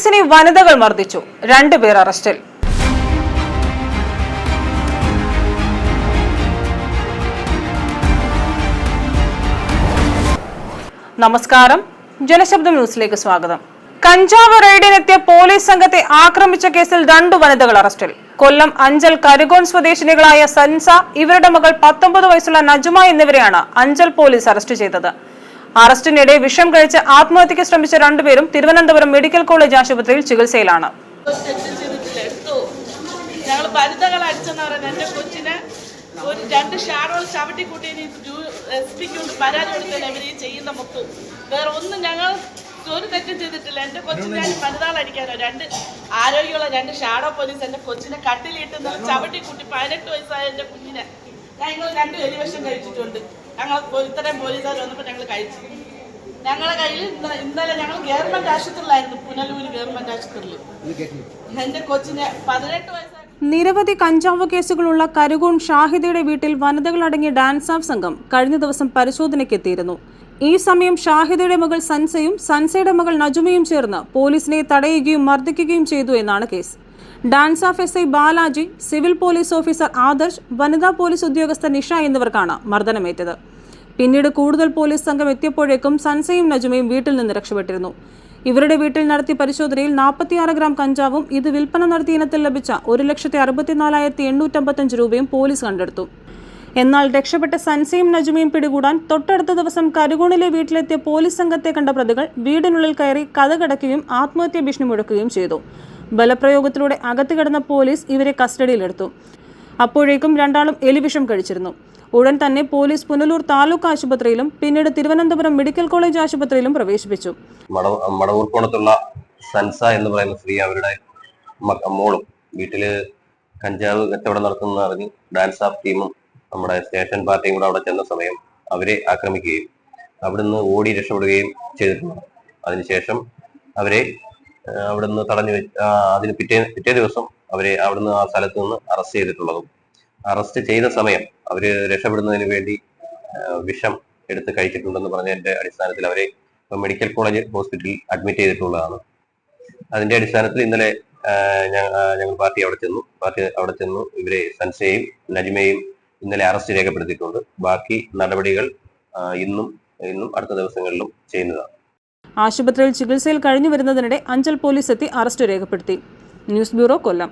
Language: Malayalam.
പോലീസിനെ വനിതകൾ മർദ്ദിച്ചു. രണ്ടുപേർ അറസ്റ്റിൽ. നമസ്കാരം. ജനശബ്ദം ന്യൂസിലേക്ക് സ്വാഗതം. കഞ്ചാവ് റെയ്ഡിനെത്തിയ പോലീസ് സംഘത്തെ ആക്രമിച്ച കേസിൽ രണ്ടു വനിതകൾ അറസ്റ്റിൽ. കൊല്ലം അഞ്ചൽ കരുകോൺ സ്വദേശിനികളായ സൻസ ഇവരുടെ മകൾ പത്തൊമ്പത് വയസ്സുള്ള നജുമ എന്നിവരെയാണ് അഞ്ചൽ പോലീസ് അറസ്റ്റ് ചെയ്തത്. അറസ്റ്റിനിടെ വിഷം കഴിച്ച് ആത്മഹത്യക്ക് ശ്രമിച്ച രണ്ടുപേരും തിരുവനന്തപുരം മെഡിക്കൽ കോളേജ് ആശുപത്രിയിൽ ചികിത്സയിലാണ്. ഞങ്ങൾ വനിതകൾ അടിച്ചെന്ന് കൊച്ചിനെ ഒരു രണ്ട് ഷാഡോൾ ചവിട്ടി കൂട്ടി എസ് പിക്ക് പരാതി കൊടുത്തല്ലേ ഇവർ ഈ ചെയ്യുന്ന മൊത്തം വേറെ ഒന്നും ഞങ്ങൾ ഒരു തെറ്റും ചെയ്തിട്ടില്ല. എന്റെ കൊച്ചിനെ ഞാൻ രണ്ട് ആരോഗ്യമുള്ള രണ്ട് ഷാഡോ പോലീസ് എന്റെ കൊച്ചിനെ കട്ടിലിട്ട് ചവിട്ടി കൂട്ടി പതിനെട്ട് വയസ്സായ എന്റെ കുഞ്ഞിനെ ഞങ്ങൾ രണ്ട് എലിവശം കഴിച്ചിട്ടുണ്ട്. ഞങ്ങൾ ഇത്രയും പോലീസുകാർ വന്നപ്പോൾ ഞങ്ങൾ കഴിച്ചു. ഞങ്ങളുടെ കയ്യിൽ ഇന്നലെ ഞങ്ങൾ ഗവൺമെന്റ് ആശുപത്രിയിലായിരുന്നു. പുനലൂര് ഗവൺമെന്റ് ആശുപത്രിയിൽ. എന്റെ കൊച്ചിനെ പതിനെട്ട് വയസ്സ് നിരവധി കഞ്ചാവ് കേസുകളുള്ള കരുകോൺ ഷാഹിദയുടെ വീട്ടിൽ വനിതകളടങ്ങിയ ഡാൻസ് ആഫ് സംഘം കഴിഞ്ഞ ദിവസം പരിശോധനയ്ക്കെത്തിയിരുന്നു. ഈ സമയം ഷാഹിദയുടെ മകൾ സൻസയും സൻസയുടെ മകൾ നജുമയും ചേർന്ന് പോലീസിനെ തടയുകയും മർദ്ദിക്കുകയും ചെയ്തു എന്നാണ് case. DANSAF S I Balaji civil police officer Adarsh വനിതാ പോലീസ് ഉദ്യോഗസ്ഥ നിഷ എന്നിവർക്കാണ് മർദ്ദനമേറ്റത്. പിന്നീട് കൂടുതൽ പോലീസ് സംഘം എത്തിയപ്പോഴേക്കും സൻസയും നജുമയും വീട്ടിൽ നിന്ന് രക്ഷപ്പെട്ടിരുന്നു. ഇവരുടെ വീട്ടിൽ നടത്തിയ പരിശോധനയിൽ നാൽപ്പത്തിയാറ് ഗ്രാം കഞ്ചാവും ഇത് വിൽപ്പന നടത്തിയ ഇനത്തിൽ ലഭിച്ച ഒരു ലക്ഷത്തി അറുപത്തിനാലായിരത്തി എണ്ണൂറ്റമ്പത്തഞ്ച് രൂപയും പോലീസ് കണ്ടെടുത്തു. എന്നാൽ രക്ഷപ്പെട്ട സൻസയും നജുമയും പിടികൂടാൻ തൊട്ടടുത്ത ദിവസം കരുകോണിലെ വീട്ടിലെത്തിയ പോലീസ് സംഘത്തെ കണ്ട പ്രതികൾ വീടിനുള്ളിൽ കയറി കഥകടക്കുകയും ആത്മഹത്യാ ഭീഷണി മുഴക്കുകയും ചെയ്തു. ബലപ്രയോഗത്തിലൂടെ അകത്ത് കിടന്ന പോലീസ് ഇവരെ കസ്റ്റഡിയിലെടുത്തു. അപ്പോഴേക്കും രണ്ടാളും എലിവിഷം കഴിച്ചിരുന്നു. ഉടൻ തന്നെ പോലീസ് പുനലൂർ താലൂക്ക് ആശുപത്രിയിലും പിന്നീട് തിരുവനന്തപുരം മെഡിക്കൽ കോളേജ് ആശുപത്രിയിലും പ്രവേശിപ്പിച്ചു. മട മടവൂർക്കോണത്തുള്ള സൻസ എന്ന് പറയുന്ന സ്ത്രീ അവരുടെ മോളും വീട്ടിൽ കഞ്ചാവ് കച്ചവടം നടത്തുന്ന അറിഞ്ഞ് ഡാൻസ് ആഫ് ടീമും നമ്മുടെ സ്റ്റേഷൻ പാർട്ടിയും കൂടെ അവിടെ ചെന്ന സമയം അവരെ ആക്രമിക്കുകയും അവിടുന്ന് ഓടി രക്ഷപ്പെടുകയും ചെയ്തിട്ടുണ്ട്. അതിനുശേഷം അവരെ അവിടുന്ന് തടഞ്ഞു വെച്ച് അതിന് പിറ്റേ പിറ്റേ ദിവസം അവരെ അവിടുന്ന് ആ സ്ഥലത്ത് നിന്ന് അറസ്റ്റ് ചെയ്തിട്ടുള്ളതും. അറസ്റ്റ് ചെയ്ത സമയം അവർ രക്ഷപ്പെടുന്നതിന് വേണ്ടി വിഷം എടുത്ത് കഴിച്ചിട്ടുണ്ടെന്ന് പറഞ്ഞതിന്റെ അടിസ്ഥാനത്തിൽ അവരെ മെഡിക്കൽ കോളേജ് ഹോസ്പിറ്റലിൽ അഡ്മിറ്റ് ചെയ്തിട്ടുള്ളതാണ്. അതിന്റെ അടിസ്ഥാനത്തിൽ ഇന്നലെ ഞങ്ങൾ പാർട്ടി അവിടെ ചെന്നു. പാർട്ടി അവിടെ ചെന്നു. ഇവരെ സൻസയും നജ്മയും ഇന്നലെ അറസ്റ്റ് രേഖപ്പെടുത്തിയിട്ടുണ്ട്. ബാക്കി നടപടികൾ ഇന്നും ഇന്നും അടുത്ത ദിവസങ്ങളിലും ചെയ്യുന്നതാണ്. ആശുപത്രിയിൽ ചികിത്സയിൽ കഴിഞ്ഞു വരുന്നതിനിടെ അഞ്ചൽ പോലീസ് എത്തി അറസ്റ്റ് രേഖപ്പെടുത്തി. News bureau Kollam.